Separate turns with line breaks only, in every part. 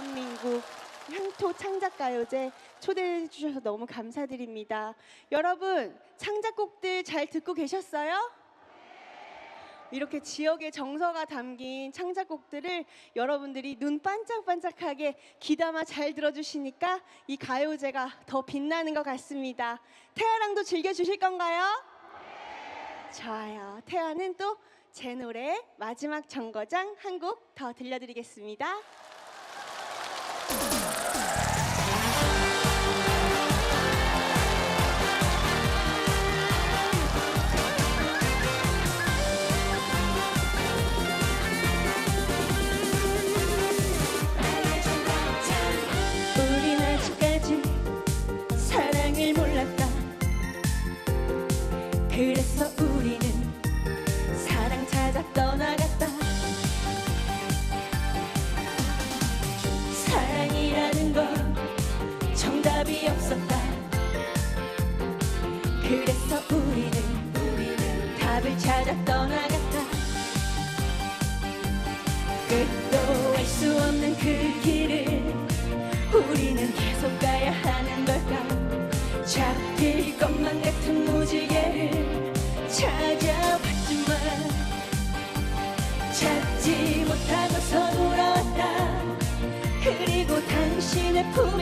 대한민국 향토 창작가요제 초대해 주셔서 너무 감사드립니다. 여러분 창작곡들 잘 듣고 계셨어요? 이렇게 지역의 정서가 담긴 창작곡들을 여러분들이 눈 반짝반짝하게 귀담아 잘 들어주시니까 이 가요제가 더 빛나는 것 같습니다. 태아랑도 즐겨주실 건가요? 좋아요. 태아는 또 제 노래 마지막 정거장 한 곡 더 들려드리겠습니다.
그래서 우리는 사랑 찾아 떠나갔다. 사랑이라는 건 정답이 없었다. 그래서 우리는 우리는 답을 찾아 떠나갔다. 끝도 알 수 없는 그 길을 우리는 계속 가야 하는 걸까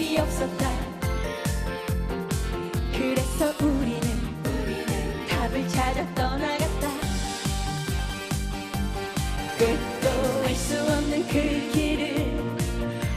답이 없었다. 그래서 우리는, 우리는 답을 찾아 떠나갔다. 끝도 알 수 없는 그 길을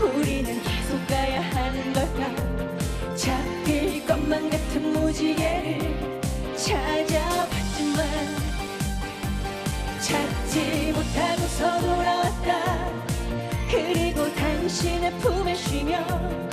우리는 계속 가야 하는 걸까? 잡힐 것만 같은 무지개를 찾아봤지만 찾지 못하고서 돌아왔다. 그리고 당신의 품에 쉬며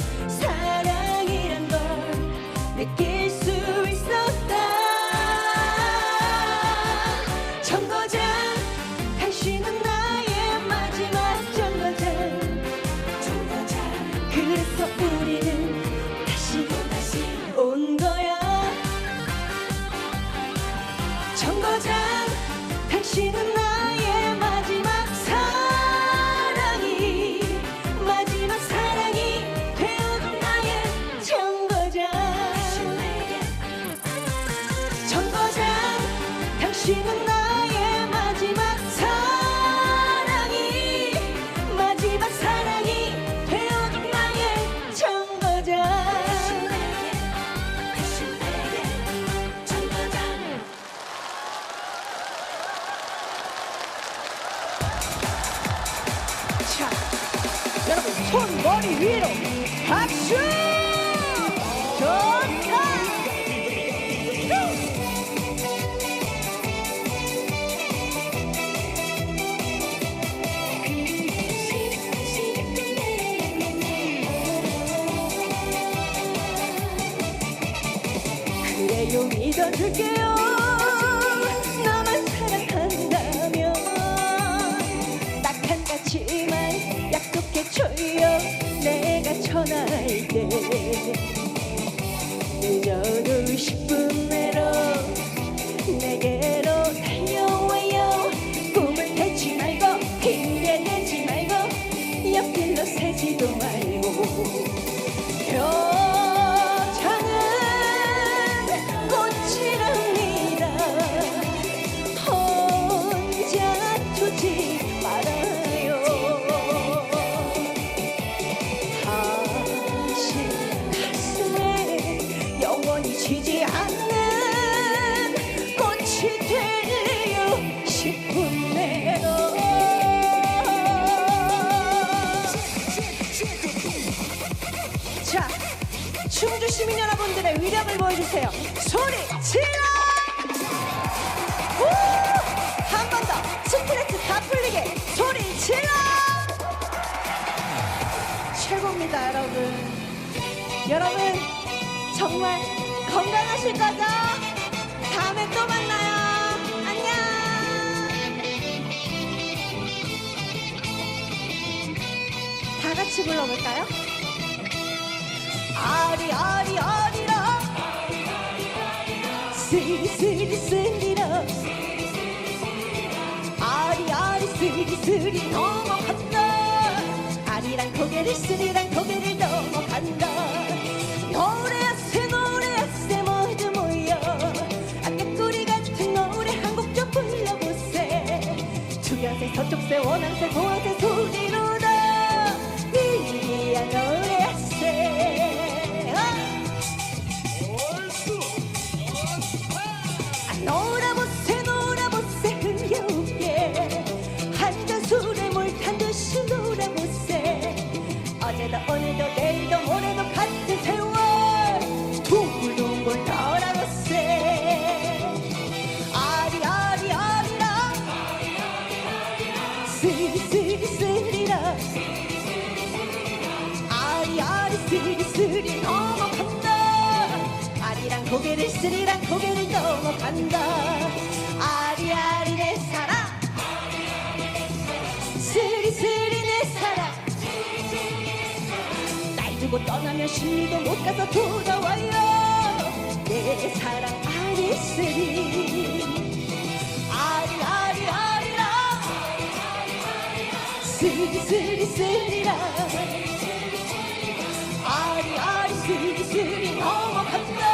손 머리 위로 박수! 좋다! 그래요 믿어줄게요 충주 시민 여러분들의 위력을 보여주세요. 소리 질러! 한 번 더 스트레스 다 풀리게 소리 질러! 최고입니다, 여러분. 여러분 정말 건강하실 거죠? 다음에 또 만나요. 안녕. 다 같이 불러볼까요? 아리 아리 아리라. 스리 스리 스리라. 아리 아리 스리 스리 넘어간다. 아리랑 고개를 스리랑 고개를 넘어간다. 노래하세 노래하세 모두 모여. 아까꾸리 같은 노래 한 곡 좀 불러보세. 중앙세 서쪽세 원앙세 동앙 고개를 쓰리라 고개를 넘어간다. 아리아리 내 사랑. 스리스리 내 사랑. 날 두고 떠나면 심리도 못 가서 돌아와요. 내 사랑 아리스리. 아리아리아리라. 스리스리스리라. 아리아리 스리스리 넘어간다.